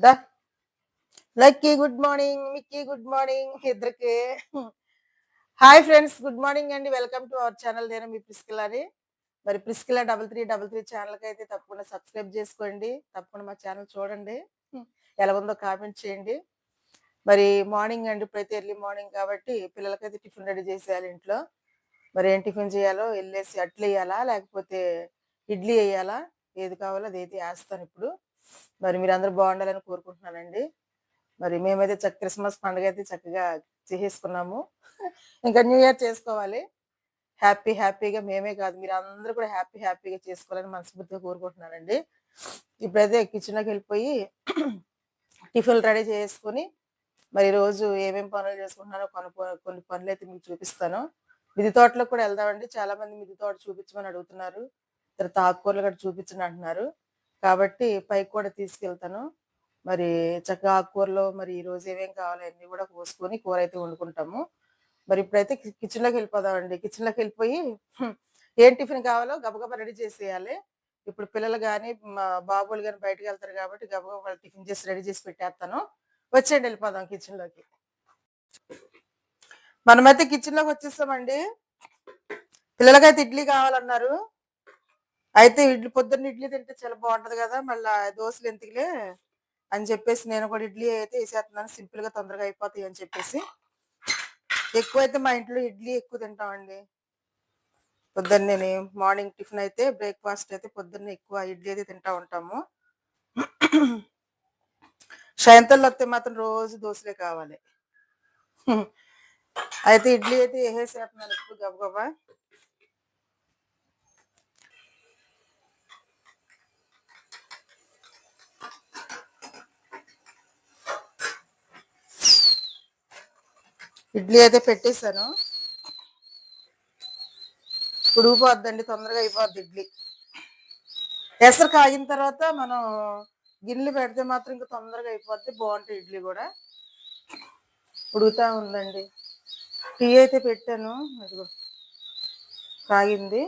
దా lucky good morning Mickey good morning ఇద్దరికి hi friends good morning అండి welcome to our channel నేను మీ ప్రిస్కిలాని మరి Priscilla double three double three ఛానల్కి అయితే తప్పకుండా సబ్స్క్రైబ్ చేసుకోండి తప్పకుండా మా ఛానల్ చూడండి ఎలా ఉందో కామెంట్ చేయండి మరి మార్నింగ్ అండి ఇప్పుడైతే ఎర్లీ మార్నింగ్ కాబట్టి పిల్లలకైతే టిఫిన్ రెడీ చేసేయాలి ఇంట్లో మరి ఏం టిఫిన్ చేయాలో వెళ్ళేసి అట్లు వేయాలా లేకపోతే ఇడ్లీ వేయాలా ఏది కావాలో అది అయితే వేస్తాను ఇప్పుడు మరి మీరు అందరు బాగుండాలని కోరుకుంటున్నానండి. మరి మేమైతే చక్క క్రిస్మస్ పండుగ అయితే చక్కగా చేసేసుకున్నాము. ఇంకా న్యూ ఇయర్ చేసుకోవాలి. హ్యాపీ హ్యాపీగా మేమే కాదు మీరు అందరూ కూడా హ్యాపీ హ్యాపీగా చేసుకోవాలని మనస్ఫూర్తిగా కోరుకుంటున్నానండి. ఇప్పుడైతే కిచెన్లోకి వెళ్ళిపోయి టిఫిన్ రెడీ చేసుకొని మరి రోజు ఏమేమి పనులు చేసుకుంటున్నానో కొన్ని కొన్ని పనులు అయితే మీకు చూపిస్తాను. మిది తోటలో కూడా వెళ్దామండి. చాలా మంది మిది తోట చూపించమని అడుగుతున్నారు. తర్వాత ఆకుకూరలు కూడా చూపించండి అంటున్నారు. కాబట్టి పైకి కూడా తీసుకెళ్తాను. మరి చక్కగా ఆకుకూరలో మరి ఈ రోజు ఏమేం కావాలి అన్ని కూడా కోసుకొని కూర అయితే వండుకుంటాము. మరి ఇప్పుడైతే కిచెన్లోకి కిచెన్లోకి వెళ్ళిపోదామండి. కిచెన్లోకి వెళ్ళిపోయి ఏం టిఫిన్ కావాలో గబగబా రెడీ చేసేయాలి. ఇప్పుడు పిల్లలు కానీ మా బాబులు కానీ బయటకు వెళ్తారు కాబట్టి గబగబా వాళ్ళు టిఫిన్ చేసి రెడీ చేసి పెట్టేస్తాను. వచ్చేయండి వెళ్ళిపోదాం కిచెన్లోకి మనమైతే కిచెన్లోకి వచ్చేస్తామండి. పిల్లలకైతే ఇడ్లీ కావాలన్నారు. అయితే ఇడ్లీ పొద్దున్న ఇడ్లీ తింటే చాలా బాగుంటది కదా మళ్ళీ దోశలు ఎందుకులే అని చెప్పేసి నేను కూడా ఇడ్లీ అయితే వేసేస్తున్నాను సింపుల్గా తొందరగా అయిపోతాయి అని చెప్పేసి. ఎక్కువ అయితే మా ఇంట్లో ఇడ్లీ ఎక్కువ తింటామండి. పొద్దున్నే మార్నింగ్ టిఫిన్ అయితే బ్రేక్ఫాస్ట్ అయితే పొద్దున్నే ఎక్కువ ఇడ్లీ అయితే తింటా ఉంటాము. సాయంత్రంలో వస్తే మాత్రం రోజు దోశలే కావాలి. అయితే ఇడ్లీ అయితే వేసేస్తున్నాను ఇప్పుడు గబగబా. ఇడ్లీ అయితే పెట్టేశాను. ఉడికిపోద్దండి తొందరగా అయిపోద్ది ఇడ్లీ. ఎసరు కాగిన తర్వాత మనం గిన్నెలు పెడితే మాత్రం ఇంకా తొందరగా అయిపోద్ది బాగుంటుంది ఇడ్లీ కూడా. ఉడుకుతా ఉందండి. టీ అయితే పెట్టాను అదిగో కాగింది.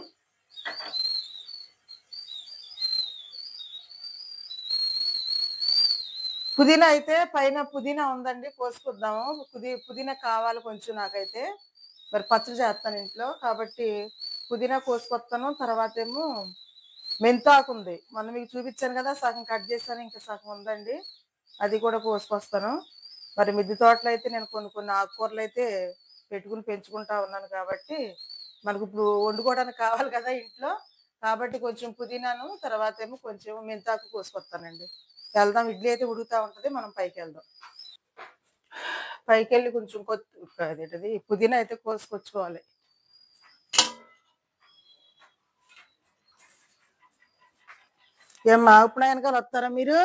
పుదీనా అయితే పైన పుదీనా ఉందండి కోసుకుందాము పుదీ పుదీనా కావాలి కొంచెం నాకైతే. మరి పచ్చడి చేస్తాను ఇంట్లో. కాబట్టి పుదీనా కోసుకొస్తాను. తర్వాత ఏమో మెంతాకు ఉంది మొన్న మీకు చూపించాను కదా సగం కట్ చేశాను ఇంకా సగం ఉందండి. అది కూడా కోసుకొస్తాను. మరి మిద్దె తోటలో అయితే నేను కొన్ని కొన్ని ఆకుకూరలు అయితే పెట్టుకుని పెంచుకుంటా ఉన్నాను కాబట్టి మనకు ఇప్పుడు వండుకోవడానికి కావాలి కదా ఇంట్లో. కాబట్టి కొంచెం పుదీనాను తర్వాత ఏమో కొంచెం మెంతాకు కోసుకొస్తానండి. వెళ్దాం ఇడ్లీ అయితే ఉడుకుతా ఉంటది మనం పైకి వెళ్దాం పైకి వెళ్ళి కొంచెం కొత్త అదేంటది పుదీనా అయితే కోసుకొచ్చుకోవాలి. ఏమ్మా ఇప్పుడు వెనకాల వస్తారా మీరు?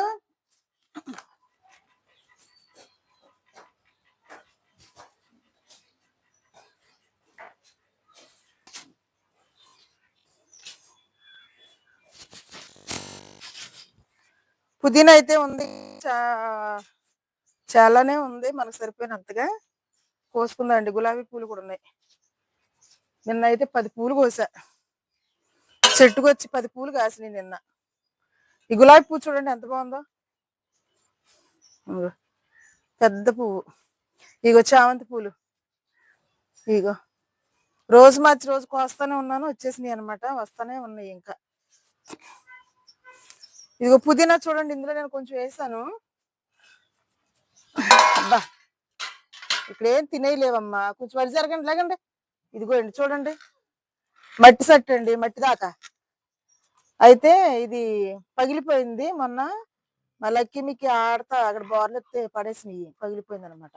పుదీనా అయితే ఉంది. చా- చాలానే ఉంది మనకు సరిపోయినంతగా. కోసుకుందామండి గులాబీ పూలు కూడా ఉన్నాయి. నిన్న అయితే పది పూలు కోసా. చెట్టుకు వచ్చి పది పూలు కాసినాయి నిన్న. ఈ గులాబీ పువ్వు చూడండి ఎంత బాగుందో. పెద్ద పువ్వు. ఇగో చామంతి పూలు. ఇగో రోజు మార్చి రోజు కోస్తానే ఉన్నాను. వచ్చేసినాయి అనమాట వస్తానే ఉన్నాయి ఇంకా. ఇదిగో పుదీనా చూడండి ఇందులో నేను కొంచెం వేసాను. అబ్బా ఇక్కడ ఏం తినేయలేవమ్మా కొంచెం వరి జరగండి లేకండి ఇదిగో అండి చూడండి. మట్టి సట్టు అండి మట్టి దాకా. అయితే ఇది పగిలిపోయింది మొన్న. మా లక్కీ మీకు ఆడతా అక్కడ బోర్లు ఎత్తే పడేసినాయి పగిలిపోయింది అనమాట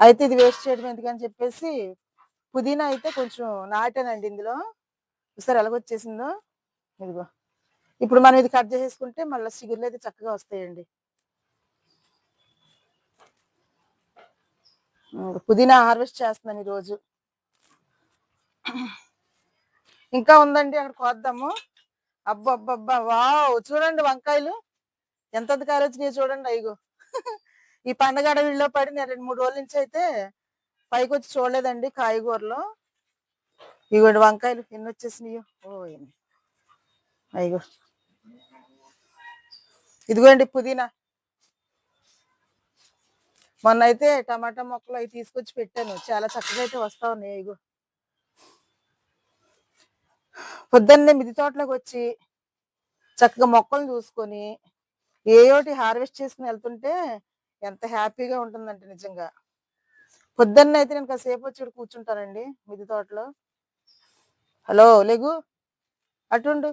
అయితే ఇది వేస్ట్ చేయడం ఎందుకని చెప్పేసి పుదీనా అయితే కొంచెం నాటానండి ఇందులో. చూసారు ఎలాగొచ్చేసిందో ఇదిగో. ఇప్పుడు మనం ఇది కట్ చేసేసుకుంటే మళ్ళీ సిగుర్లు అయితే చక్కగా వస్తాయండి. పుదీనా హార్వెస్ట్ చేస్తున్నాను ఈరోజు. ఇంకా ఉందండి అక్కడ కోద్దాము. అబ్బా అబ్బా వావ్ చూడండి వంకాయలు. ఎంత కాయలు వచ్చినాయి చూడండి అయ్యో. ఈ పండగ అడవిలో పడి నేను రెండు మూడు రోజుల నుంచి అయితే పైకి వచ్చి చూడలేదండి కాయగూరలో. ఇగోండి వంకాయలు ఎన్ని వచ్చేసినాయో. ఓ ఎన్ని. అయ్యో. ఇదిగోండి పుదీనా. మొన్న అయితే టమాటా మొక్కలు అవి తీసుకొచ్చి పెట్టాను. చాలా చక్కగా అయితే వస్తా ఉన్నాయి. ఇగో పొద్దున్నే మిది తోటలోకి వచ్చి చక్కగా మొక్కలు చూసుకొని ఏ ఒకటి హార్వెస్ట్ చేసుకుని వెళ్తుంటే ఎంత హ్యాపీగా ఉంటుందంటే నిజంగా. పొద్దున్న అయితే నేను కాసేపు వచ్చి కూర్చుంటానండి మిది తోటలో. హలో లేగు. అటుండు.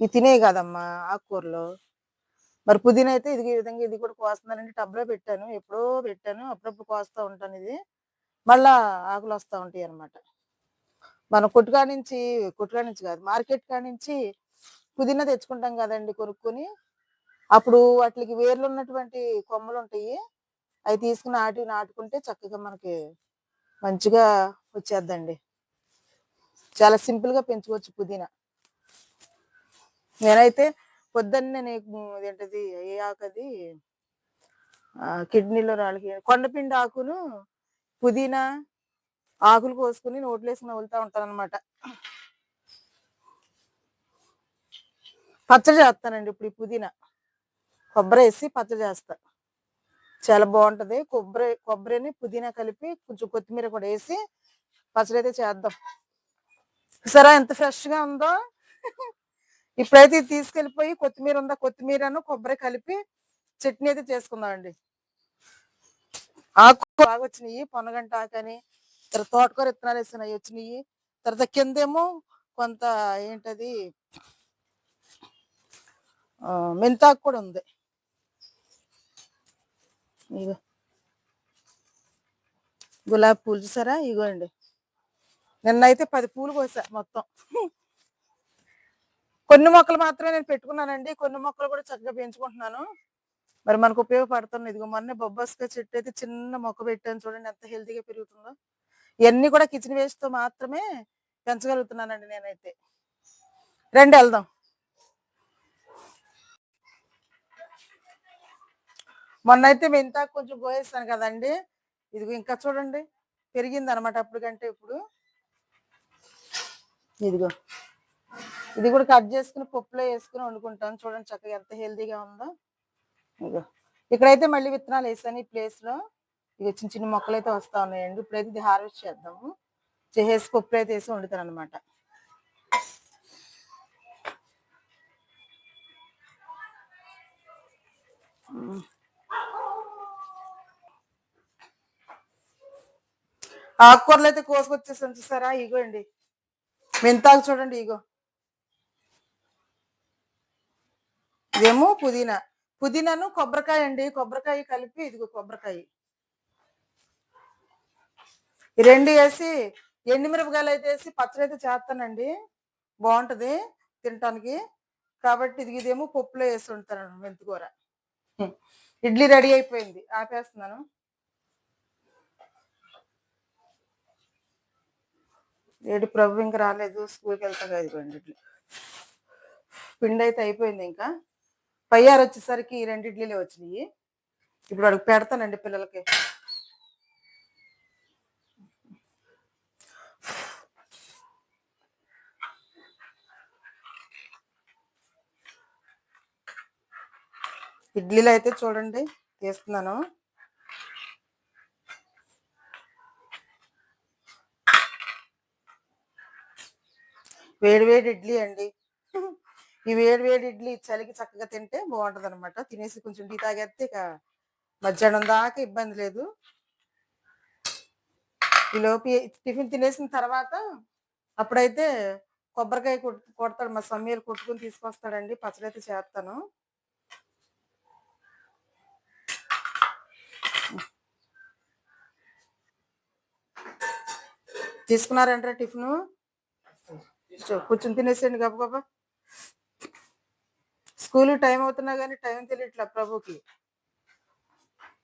ఇది తినే కదమ్మా ఆకుకూరలు. మరి పుదీనా అయితే ఇది విధంగా ఇది కూడా కోస్తున్నానండి టబ్లో పెట్టాను ఎప్పుడో పెట్టాను అప్పుడప్పుడు కోస్తా ఉంటాను ఇది. మళ్ళా ఆకులు వస్తూ ఉంటాయి అన్నమాట. మన కొట్టుకా నుంచి కొట్టుకా నుంచి కాదు మార్కెట్ కాడ నుంచి పుదీనా తెచ్చుకుంటాం కదండి కొనుక్కొని. అప్పుడు వాటికి వేర్లు ఉన్నటువంటి కొమ్మలు ఉంటాయి అవి తీసుకుని నాటి నాటుకుంటే చక్కగా మనకి మంచిగా వచ్చేద్దండి. చాలా సింపుల్గా పెంచుకోవచ్చు పుదీనా. నేనైతే పొద్దున్నే నీకు ఏంటది ఏ ఆకది? కిడ్నీలో రాళ్ళకి కొండపిండి ఆకును పుదీనా ఆకులు కోసుకుని నోట్లు వేసుకుని ఉంటాను అనమాట పచ్చడి చేస్తానండి ఇప్పుడు ఈ పుదీనా. కొబ్బరి వేసి పచ్చడి చేస్తా. చాలా బాగుంటుంది. కొబ్బరి కొబ్బరిని పుదీనా కలిపి కొంచెం కొత్తిమీర కూడా వేసి పచ్చడి అయితే చేద్దాం. సరే ఎంత ఫ్రెష్గా ఉందో ఇప్పుడైతే ఇది తీసుకెళ్ళిపోయి కొత్తిమీర ఉందా కొత్తిమీరను కొబ్బరి కలిపి చట్నీ అయితే చేసుకుందామండి. ఆకు బాగా వచ్చినాయి పొనగంట ఆకని తర్వాత తోటకూర విత్తనాలు వేసినాయి వచ్చినాయి తర్వాత కిందేమో కొంత ఏంటది మెంతాకు కూడా ఉంది. ఇగో. గులాబీ పూలు చూసారా? ఇగోండి. నిన్నైతే పది పూలు కోసా మొత్తం. కొన్ని మొక్కలు మాత్రమే నేను పెట్టుకున్నానండి. కొన్ని మొక్కలు కూడా చక్కగా పెంచుకుంటున్నాను. మరి మనకు ఉపయోగపడుతుంది ఇదిగో మొన్న బొబ్బస్కాయ చెట్టు అయితే చిన్న మొక్క పెట్టాను చూడండి ఎంత హెల్తీగా పెరుగుతుందో. ఇవన్నీ కూడా కిచెన్ వేస్ట్తో మాత్రమే పెంచగలుగుతున్నానండి నేనైతే. రండి వెళ్దాం. మొన్న అయితే మెంతాకు కొంచెం పోయేస్తాను కదండి. ఇదిగో ఇంకా చూడండి పెరిగింది అనమాట అప్పటికంటే ఇప్పుడు. ఇదిగో. ఇది కూడా కట్ చేసుకుని పప్పులో వేసుకుని వండుకుంటాను. చూడండి చక్కగా ఎంత హెల్తీగా ఉందో. ఇదిగో. ఇక్కడైతే మళ్ళీ విత్తనాలు వేసాను ఈ ప్లేస్లో. ఇక చిన్న చిన్న మొక్కలు అయితే వస్తా ఉన్నాయండి. ఇప్పుడైతే ఇది హార్వెస్ట్ చేద్దాము. చేసేసి పప్పులు అయితే వేసి వండుతాను అనమాట ఆకుకూరలు అయితే కోసుకొచ్చేసాను చూసారా? ఇగో అండి మెంతాకు చూడండి ఇగో. ఇదేమో పుదీనా. పుదీనాను కొబ్బరికాయ అండి. కొబ్బరికాయ కలిపి ఇదిగో కొబ్బరికాయ. ఈ రెండు వేసి ఎండుమిరపకాయలు అయితే వేసి పచ్చడి అయితే చేస్తానండి. బాగుంటది తినటానికి. కాబట్టి ఇది ఇదేమో పప్పులో వేసి ఉంటాను మెంతికూర ఇడ్లీ రెడీ అయిపోయింది. ఆపేస్తున్నాను. ఏడు ప్రభు ఇంకా రాలేదు. స్కూల్కి వెళ్తా కదా ఇదిగోండి ఇడ్లీ. పిండి అయితే అయిపోయింది ఇంకా. పయ్యారు వచ్చేసరికి రెండు ఇడ్లీలే వచ్చినాయి. ఇప్పుడు అడుగు పెడతానండి పిల్లలకి. ఇడ్లీలు అయితే చూడండి తీస్తున్నాను. వేడి వేడి ఇడ్లీ అండి. ఈ వేడి వేడి ఇడ్లీ చలికి చక్కగా తింటే బాగుంటది అనమాట తినేసి కొంచెం టీ తాగేస్తే ఇక మధ్యాహ్నం దాకా ఇబ్బంది లేదు. ఈ లోపు టిఫిన్ తినేసిన తర్వాత అప్పుడైతే కొబ్బరికాయ కొడతాడు మా సమ్మీలు కొట్టుకుని తీసుకొస్తాడండి. పచ్చడి అయితే చేస్తాను తీసుకున్నారంటే టిఫిన్? కూర్చొని తినేసేయండి గబగబా. స్కూల్ టైం అవుతున్నా కానీ టైం తెలియట్లే ప్రభుకి.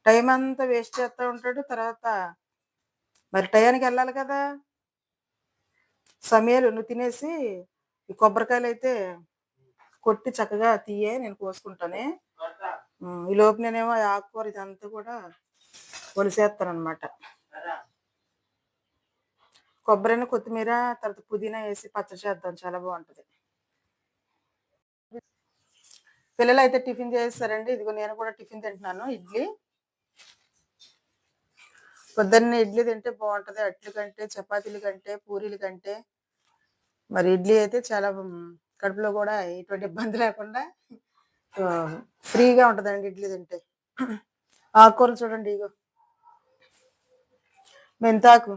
టైం అంతా వేస్ట్ చేస్తూ ఉంటాడు తర్వాత మరి టయానికి వెళ్ళాలి కదా. సమయాలు నువ్వు తినేసి ఈ కొబ్బరికాయలు అయితే కొట్టి చక్కగా తీయే నేను కోసుకుంటానే. ఈ లోపు నేనేమో ఆకుకూర ఇదంతా కూడా ఒలిసేస్తాను అనమాట కొబ్బరిని కొత్తిమీర తర్వాత పుదీనా వేసి పచ్చడి చేద్దాం చాలా బాగుంటది. పిల్లలు అయితే టిఫిన్ చేస్తారండి ఇదిగో నేను కూడా టిఫిన్ తింటున్నాను ఇడ్లీ. పొద్దున్నే ఇడ్లీ తింటే బాగుంటుంది. అట్లు కంటే చపాతీలు కంటే పూరీలు కంటే. మరి ఇడ్లీ అయితే చాలా కడుపులో కూడా ఎటువంటి ఇబ్బంది లేకుండా ఫ్రీగా ఉంటుందండి ఇడ్లీ తింటే. ఆకుకూరలు చూడండి ఇగో. మెంతాకు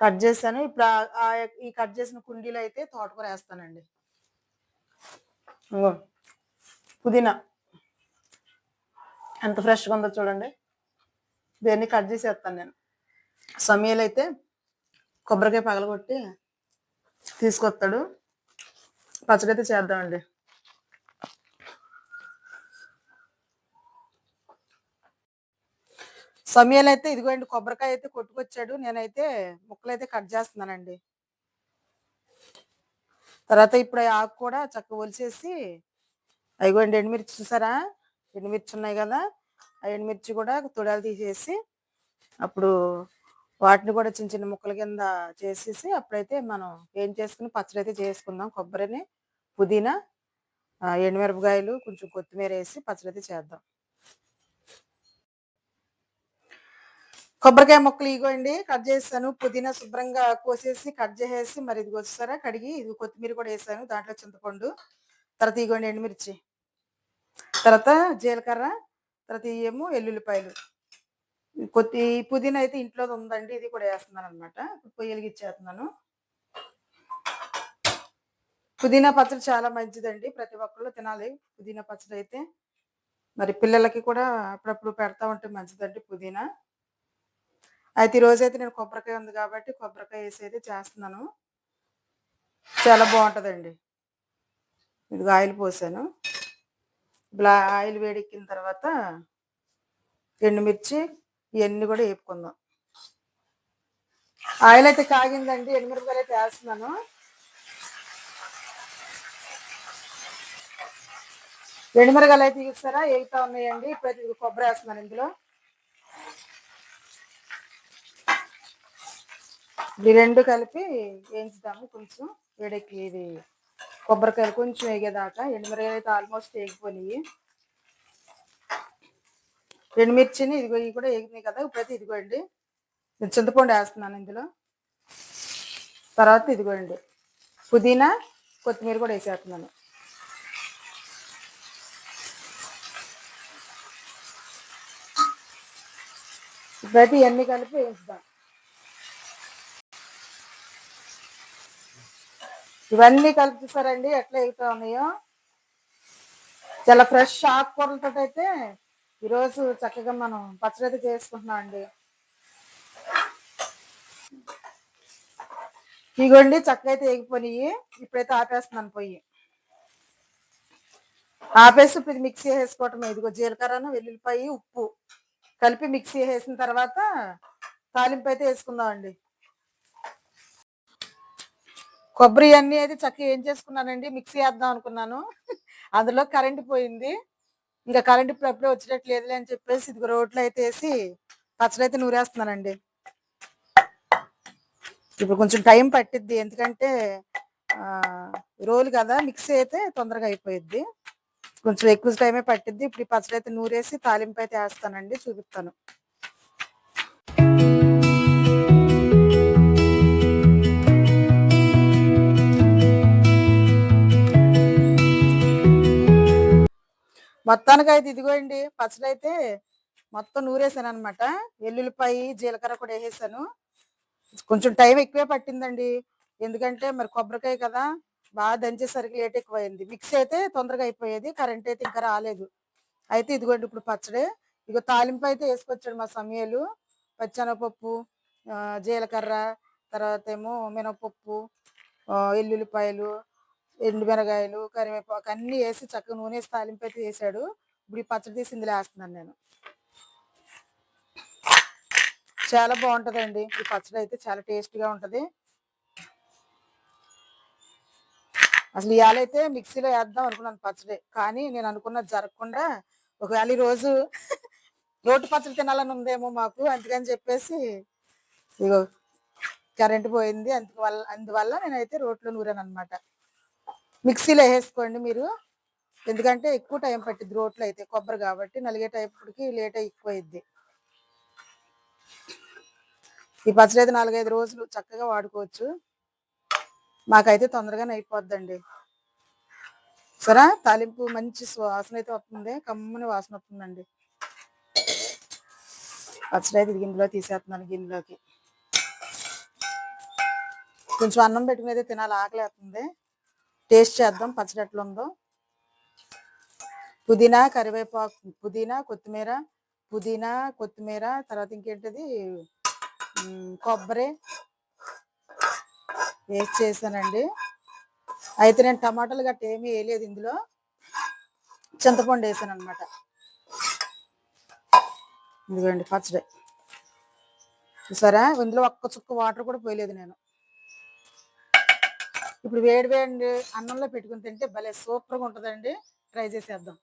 కట్ చేశాను ఇప్పుడు ఈ కట్ చేసిన కుండీలు అయితే తోటకూర వేస్తానండి. పుదీనా. ఎంత ఫ్రెష్గా ఉందో చూడండి. దీన్ని కట్ చేసేస్తాను నేను. సమయాలు అయితే కొబ్బరికాయ పగలగొట్టి తీసుకొస్తాడు. పచ్చడి అయితే చేద్దామండి. సమయాలు అయితే ఇదిగోండి కొబ్బరికాయ అయితే కొట్టుకొచ్చాడు. నేనైతే ముక్కలు అయితే కట్ చేస్తున్నానండి. తర్వాత ఇప్పుడు ఆకు కూడా చక్కగా ఒలిచేసి అయిగోండి ఎండుమిర్చి చూసారా? ఎండుమిర్చి ఉన్నాయి కదా? ఆ ఎండుమిర్చి కూడా తొడాలు తీసేసి అప్పుడు వాటిని కూడా చిన్న చిన్న ముక్కల కింద చేసేసి అప్పుడైతే మనం ఏం చేసుకుని పచ్చడి అయితే చేసుకుందాం. కొబ్బరిని పుదీనా ఎండుమిరపకాయలు కొంచెం కొత్తిమీర వేసి పచ్చడి అయితే చేద్దాం. కొబ్బరికాయ ముక్కలు ఇగోండి కట్ చేసాను పుదీనా శుభ్రంగా కోసేసి కట్ చేసేసి మరి ఇది వచ్చేసారా కడిగి ఇది కొత్తిమీర కూడా వేసాను దాంట్లో చింతపండు తర్వాత ఇగోండి ఎండుమిర్చి. తర్వాత జీలకర్ర తర్వాత ఏమో ఎల్లుల్లిపాయలు. కొద్ది పుదీనా అయితే ఇంట్లో ఉందండి ఇది కూడా వేస్తున్నాను అనమాట పొయ్యలకి ఇచ్చేస్తున్నాను. పుదీనా పచ్చడి చాలా మంచిదండి ప్రతి ఒక్కళ్ళు తినాలి. పుదీనా పచ్చడి అయితే మరి పిల్లలకి కూడా అప్పుడప్పుడు పెడతా ఉంటే మంచిదండి పుదీనా. అయితే ఈరోజు అయితే నేను కొబ్బరికాయ ఉంది కాబట్టి కొబ్బరికాయ వేసి అయితే చేస్తున్నాను. చాలా బాగుంటుందండి. ఇది ఆయిల్ పోసాను. బ్లా ఆయిల్ వేడెక్కిన తర్వాత ఎండుమిర్చి ఇవన్నీ కూడా వేపుకుందాం. ఆయిల్ అయితే కాగిందండి ఎండుమిరపకాయలు అయితే వేస్తున్నాను. ఎండుమిరకాయలు అయితే తీస్తారా? వేగుతా ఉన్నాయండి. ఇప్పుడైతే కొబ్బరి వేస్తున్నాను ఇందులో. ఈ రెండు కలిపి వేయించుదాము కొంచెం వేడెక్కి ఇది కొబ్బరికాయలు కొంచెం వేగేదాకా ఎండుమిరకాయలు అయితే ఆల్మోస్ట్ వేగిపోయినాయి. ఎండుమిర్చిని ఇదిగో ఇవి కూడా వేగినాయి కదా ఇప్పుడైతే ఇదిగోండి. నేను చింతపండు వేస్తున్నాను ఇందులో. తర్వాత ఇదిగోండి. పుదీనా కొత్తిమీర కూడా వేసేస్తున్నాను. ఇప్పుడైతే ఇవన్నీ కలిపి వేస్తాను ఇవన్నీ కలుపుతారండి ఎట్లా ఎగుతా ఉన్నాయో. చాలా ఫ్రెష్ ఆకుకూరలతో అయితే ఈరోజు చక్కగా మనం పచ్చడి అయితే చేసుకుంటున్నాం అండి. ఇగోండి చక్కగా అయితే ఎగిపోయి ఇప్పుడైతే ఆపేస్తున్నాను పొయ్యి. ఆపేసి ఇప్పుడు మిక్సీ వేసుకోవటం ఇదిగో జీలకర్రను వెల్లుల్లిపాయి ఉప్పు కలిపి మిక్సీ వేసిన తర్వాత తాలింపు అయితే వేసుకుందాం అండి. కొబ్బరి అన్ని అయితే చక్కగా ఏం చేసుకున్నానండి? మిక్సీ వేద్దాం అనుకున్నాను. అందులో కరెంట్ పోయింది. ఇంకా కరెంట్ ఇప్పుడు అప్పుడే వచ్చేటట్టు లేదులే అని చెప్పేసి ఇది రోడ్లు అయితే వేసి పచ్చడి అయితే నూరేస్తున్నానండి. ఇప్పుడు కొంచెం టైం పట్టిద్ది. ఎందుకంటే రోలు కదా మిక్సీ అయితే తొందరగా అయిపోయిద్ది. కొంచెం ఎక్కువ టైమే పట్టిద్ది. ఇప్పుడు ఈ పచ్చడి అయితే నూరేసి తాలింపు అయితే వేస్తానండి. చూపిస్తాను. మొత్తానికి అయితే ఇదిగోండి పచ్చడి అయితే మొత్తం నూరేసాను అనమాట వెల్లుల్లిపాయ జీలకర్ర కూడా వేసేసాను కొంచెం టైం ఎక్కువే పట్టిందండి. ఎందుకంటే మరి కొబ్బరికాయ కదా బాగా దంచేసరికి లేట్ ఎక్కువైంది. మిక్స్ అయితే తొందరగా అయిపోయేది కరెంట్ అయితే ఇంకా రాలేదు. అయితే ఇదిగోండి ఇప్పుడు పచ్చడి. ఇక తాలింపు అయితే వేసుకొచ్చాడు మా సమయాలు. పచ్చెనపప్పు జీలకర్ర తర్వాత ఏమో మినపప్పు ఎల్లుల్లిపాయలు ఎండు మిరగాయలు కరివేపాకు అన్నీ వేసి చక్కగా నూనె వేసి తాలింపు అయితే వేసాడు ఇప్పుడు ఈ పచ్చడి తీసి ఇందులో వేస్తున్నాను నేను. చాలా బాగుంటుందండి. ఈ పచ్చడి అయితే చాలా టేస్ట్గా ఉంటుంది. అసలు ఇవాళ అయితే మిక్సీలో వేద్దాం అనుకున్నాను పచ్చడి. కానీ నేను అనుకున్నది జరగకుండా ఒకవేళ ఈ రోజు రోడ్డు పచ్చడి తినాలని ఉందేమో మాకు అందుకని చెప్పేసి ఇగో కరెంట్ పోయింది. అందువల్ల అందువల్ల నేనైతే రోట్లో నూరాను అనమాట మిక్సీలో వేసుకోండి మీరు. ఎందుకంటే ఎక్కువ టైం పట్టిద్ది రోట్లో అయితే కొబ్బరి కాబట్టి నలిగే టైంకి లేట్ ఎక్కువ అయింది ఈ పచ్చడి అయితే నాలుగైదు రోజులు చక్కగా వాడుకోవచ్చు. మాకైతే తొందరగానే అయిపోద్దండి. సరే తాలింపు మంచి వాసన అయితే వస్తుంది కమ్మని వాసన వస్తుందండి. పచ్చడి అయితే గిన్నెలో తీసేస్తున్నాను గిన్నెలోకి. కొంచెం అన్నం పెట్టుకుని అయితే తినాలి ఆకలి వేస్తుంది. టేస్ట్ చేద్దాం. పచ్చడి ఎట్లుందో పుదీనా కరివేపాకు పుదీనా కొత్తిమీర పుదీనా కొత్తిమీర తర్వాత ఇంకేంటిది? కొబ్బరి. వేస్ట్ చేశానండి. అయితే నేను టమాటాలు గట్ట ఏమీ వేయలేదు ఇందులో. చింతపండు వేసాను అనమాట ఇదిగోండి పచ్చడి. చూసారా? ఇందులో ఒక్క చుక్క వాటర్ కూడా పోయలేదు నేను. ఇప్పుడు వేడి వేడి అన్నంలో పెట్టుకుని తింటే భలే సూపర్గా ఉంటుందండి. ట్రై చేసేద్దాం.